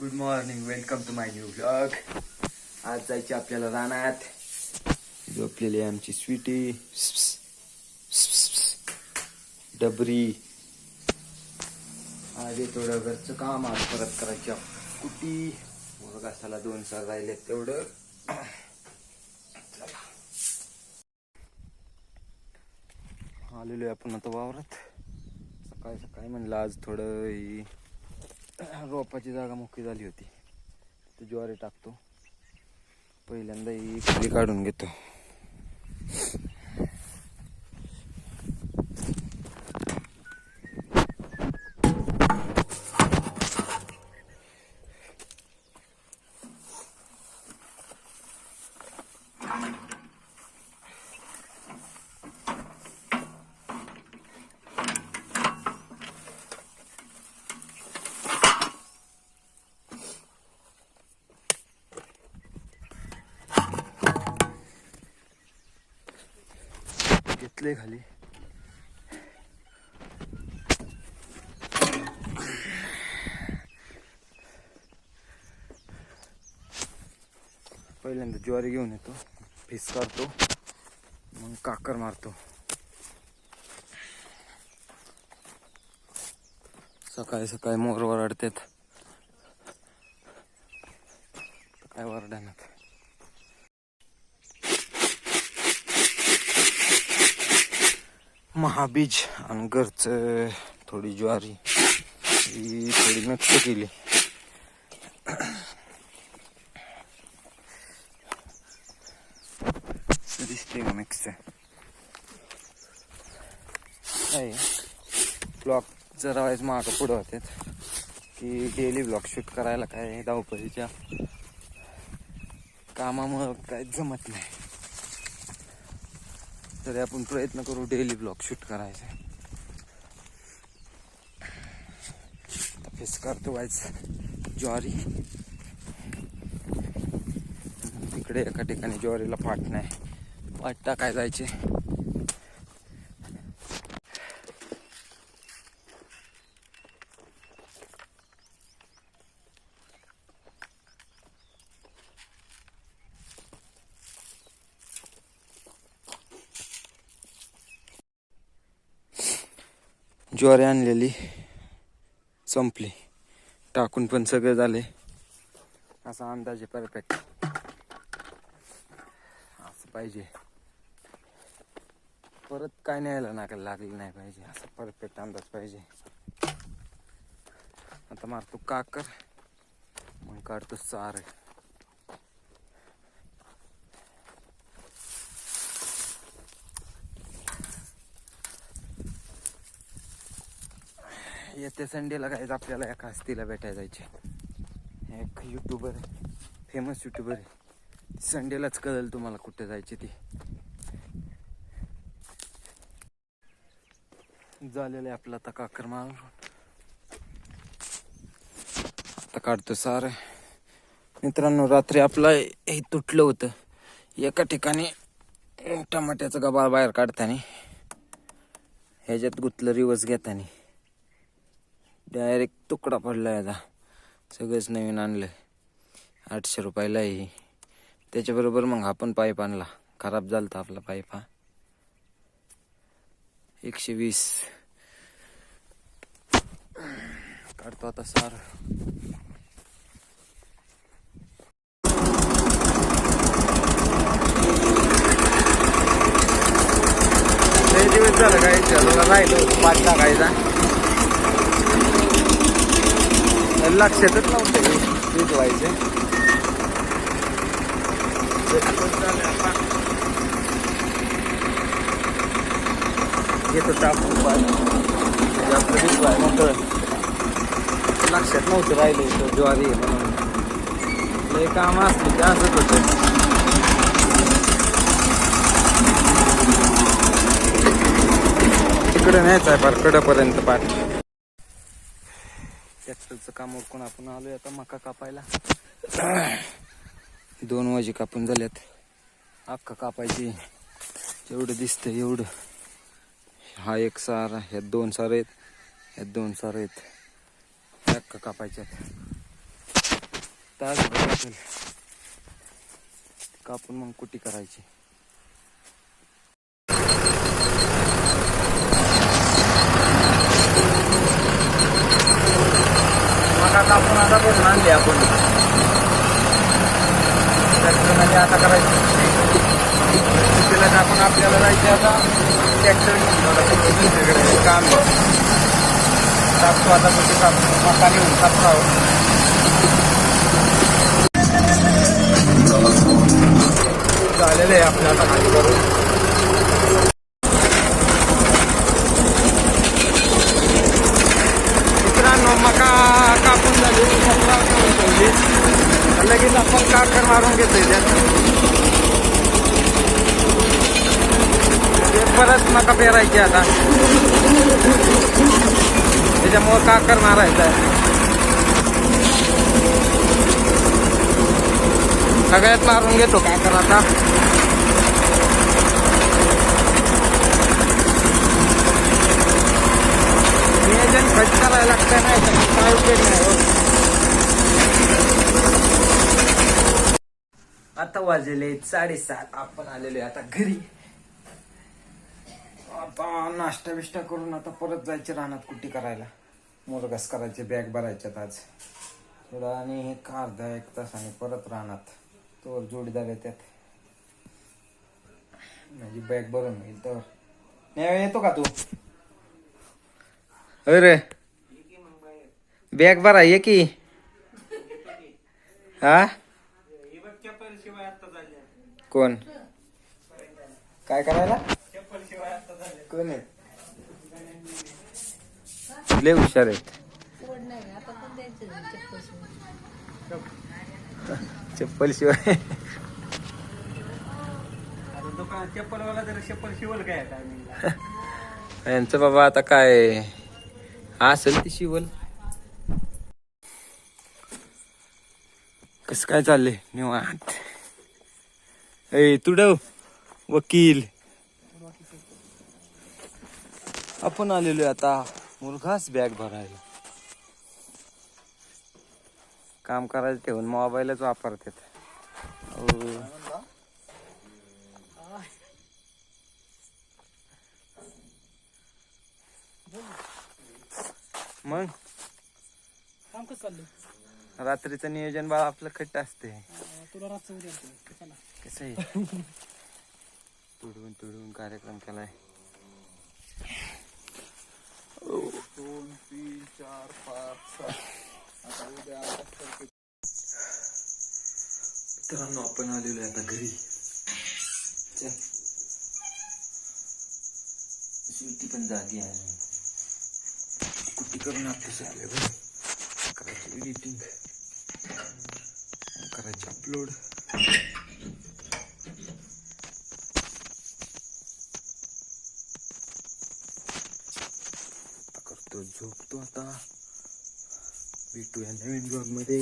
Good morning welcome to my new blog आज जायचे आपल्याला रानात. झोपलेली आहे आमची स्वीटी. डबरी. आज थोडं घरचं काम आज परत करायची कुटी घासाला दोन सर राहिले तेवढं. चला. आलेलो आहे आपण आता वावरात. सकाळी सकाळी म्हणलं आज थोडं ही रोपाची जागा मोकळी झाली होती. ते ज्वारी टाकतो. पहिल्यांदा ही खाली काढून घेतो. बसले खाली. पहिल्यांदा ज्वारी घेऊन येतो. फिस काढतो. मग काकर मारतो. सकाळी सकाळी मोर वरडतात. काय वरडण्यात महाबीज आणि घरचं थोडी ज्वारी ही थोडी मिक्स केली. दिसते का मिक्स? ब्लॉक जरा वाईज मागं पुढं होते. की डेली ब्लॉक शूट करायला काय धावपळीच्या कामामुळं काय जमत नाही. तरी आपण प्रयत्न करू डेली ब्लॉग शूट करायचा. फेस करतो वाईच ज्वारी. तिकडे एका ठिकाणी ज्वारीला पाट नाही पाट टाकाय जायचे. ज्वारी आणलेली. संपली. टाकून पण सगळे झाले. असा अंदाजे परफेक्ट असं पाहिजे. परत काय न्यायला नाका लागलं नाही पाहिजे. असं परफेक्ट अंदाज पाहिजे. आता मारतो काकर. मग काढतो सार. येत्या संडेला काय आपल्याला एका हस्तीला भेटायला जायचे. एक युट्यूबर फेमस युट्यूबर आहे. संडेलाच कळेल तुम्हाला कुठे जायचे ते. झालेलं आहे आपला आता काकर आता काढतो सार. मित्रांनो रात्री आपला हे तुटलं होतं. एका ठिकाणी टमाट्याचं गबाळ बाहेर काढताना ह्याच्यात गुतलं रिवर्स घेताना. डायरेक्ट तुकडा पडला आता. सगळंच नवीन आणलं आठशे रुपयाला आहे त्याच्याबरोबर मग हा पण पाईप आणला. खराब झालता आपला पाईप हा. एकशे वीस. काढतो आता सार. दिवस झालं काय चला राहिलो. पाच लाखायचा लक्षातच नव्हतं टाकून जास्त भिजवाय मोकळं. लक्षात नव्हतं राहिलं ज्वारी म्हणून. लय काम असले ते असंच होतं. तिकडे न्यायचं आहे फार कडेपर्यंत पाठ. ट्रॅक्टरचं काम उरकून आपण आलोय आता मका कापायला. दोन वाजे कापून झाल्यात. अख्खा कापायची. जेवढं दिसतं एवढं. हा एक सार ह्यात दोन सार आहेत. ह्यात दोन सार आहेत. अख्खा कापायच्यात. तास कापून मग कुटी करायची मका कापून आता करून आणली आपण ट्रॅक्टरमध्ये आता करायची कारण आपण आपल्याला जायचे आता ट्रॅक्टर घेऊन काम आहे. आता कुठे कापतो मका नेऊन कापतो आहोत झालेलं आहे आपल्या आता खाली करून. मका कापून झाली. लगेच आपण काकर मारून घेतोय त्यात. परत मका पेरायची आता. त्याच्यामुळं काकर मारायचं आहे. सगळ्यात मारून घेतो काकर आता. नियोजन खट करायला लागतं नाही तर काय उपयोग नाही हो. आता वाजले साडेसात. आपण आलेलो आहे आता घरी. आता नाश्ता बिष्टा करून आता परत जायचे रानात कुट्टी करायला. मुरगास करायचे बॅग भरायच्यात आज. थोडा आणि एक अर्धा एक तासाने परत रानात. तोवर जोडीदार येतात माझी बॅग भरून होईल तर नाही येतो का तू? अरे बॅग भरा ये की. हा? कोण? काय करायला? लय हुशार आहेत. चप्पल शिवाय. चप्पल चप्पलवाला शिवल काय यांचं बाबा आता काय? असेल ती शिवल. कस काय चाललंय निवांत? ए तुडव वकील. आपण आलेलो आता. मुलगाच बॅग भरायला. काम करायचं ठेवून मोबाईलच वापरतात. अहो. मग? काम कसं रात्रीचं नियोजन बाळ आपलं खट्ट असते तुला कसं आहे? तुडवून तुडवून कार्यक्रम केलाय. दोन तीन चार पाच सात आता उद्या मित्रांनो आपण आलेलो आहे आता घरी. चल. स्वीटी पण जागी आहे. कुठे करून आपल्याशी आले बघ. करायची एडिटिंग करायची अपलोड आता भेटूया नवीन ब्लॉगमध्ये.